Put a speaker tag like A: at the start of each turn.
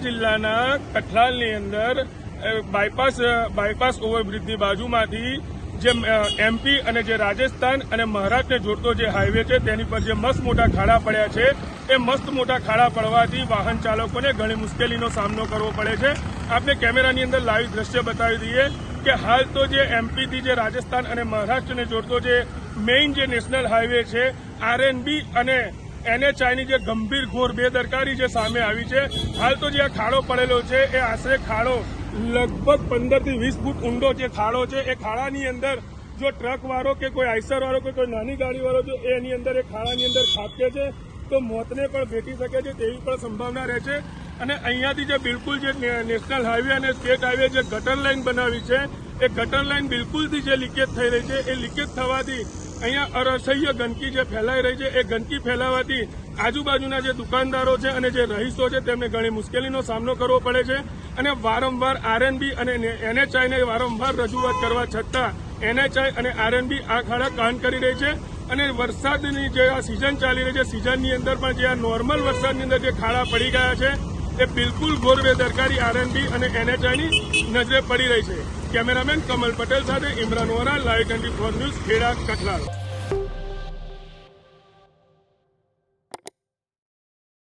A: જિલ્લાના કઠલાલની અંદર bypass bypass ઓવરબ્રિજની બાજુમાંથી જે એમપી અને જે રાજસ્થાન અને મહારાષ્ટ્રને જોડતો જે હાઈવે છે, તેની પર જે મસ્ત મોટા ખાડા પડ્યા છે, એ મસ્ત મોટા ખાડા પડવાથી વાહન ચાલકોને ઘણી મુશ્કેલીનો સામનો કરવો પડે છે. આપણે કેમેરાની અંદર લાઈવ દ્રશ્ય બતાવી દઈએ કે હાલ તો જે એમપીથી જે રાજસ્થાન અને મહારાષ્ટ્રને જોડતો જે મેઇન જે નેશનલ હાઈવે છે આરએનબી અને એનએચઆઈની જે ગંભીર ઘોર બેદરકારી જે સામે આવી છે, હાલ તો જે આ ખાડો પડેલો છે, એ આશરે ખાડો લગભગ પંદરથી વીસ ફૂટ ઊંડો જે ખાડો છે, એ ખાડાની અંદર જો ટ્રક વાળો કે કોઈ આઈસર વાળો કે કોઈ નાની ગાડી વાળો જો એની અંદર એ ખાડાની અંદર ખાપકે છે, તો મોતને પણ ભેટી શકે છે તેવી પણ સંભાવના રહે છે. અને અહીંયાથી જે બિલકુલ જે નેશનલ હાઈવે અને સ્ટેટ હાઈવે જે ગટર લાઈન બનાવી છે એ ગટર લાઇન બિલકુલથી જે લીકેજ થઈ રહી છે, એ લીકેજ થવાથી અહીંયા અરસહ્ય ગંદકી જે ફેલાઈ રહી છે, એ ગંદકી ફેલાવાથી આજુબાજુના જે દુકાનદારો છે અને જે રહીશો છે, તેમને ઘણી મુશ્કેલીનો સામનો કરવો પડે છે. અને વારંવાર આરએનબી અને એનએચઆઈને વારંવાર રજૂઆત કરવા છતાં એનએચઆઈ અને આરએનબી આ ખાડા કાન કરી રહી છે. અને વરસાદની જે આ સિઝન ચાલી રહી છે સિઝનની અંદર પણ જે આ નોર્મલ વરસાદની અંદર જે ખાડા પડી ગયા છે એ બિલકુલ ઘોર બેદરકારી આરએનબી અને એનએચઆઈની નજરે પડી રહી છે. કેમેરામેન કમલ પટેલ સાથે Imran Vora, live twenty four news Kheda, Kathlal.